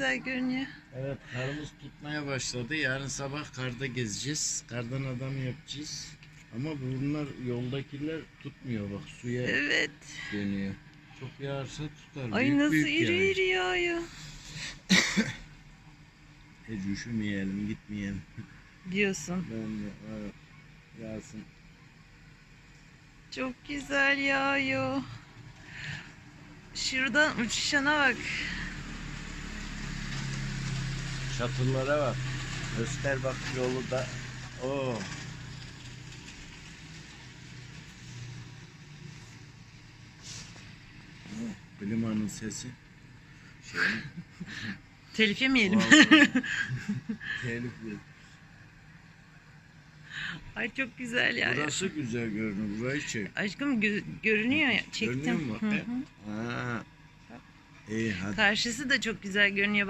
güzel görünüyor. Evet karımız tutmaya başladı. Yarın sabah karda gezeceğiz. Kardan adam yapacağız. Ama bunlar yoldakiler tutmuyor bak suya Evet. dönüyor. Çok yağarsa tutar. Ay büyük nasıl büyük iri iri yağıyor. Hiç üşümeyelim gitmeyelim. Diyorsun. Ben de evet, yağsın. Çok güzel yağıyor. Şuradan uçuşana bak. Çatırlara bak. Göster bak yolu da. Oo. Klimanın sesi. Şey, Telif yemeyelim. tehlikeli. Ay çok güzel ya. Burası güzel görünüyor. Burayı çek. Aşkım gö- görünüyor ya. Çektim. Görünüyor mu? Hı hı. Ha. İyi hadi. Karşısı da çok güzel görünüyor.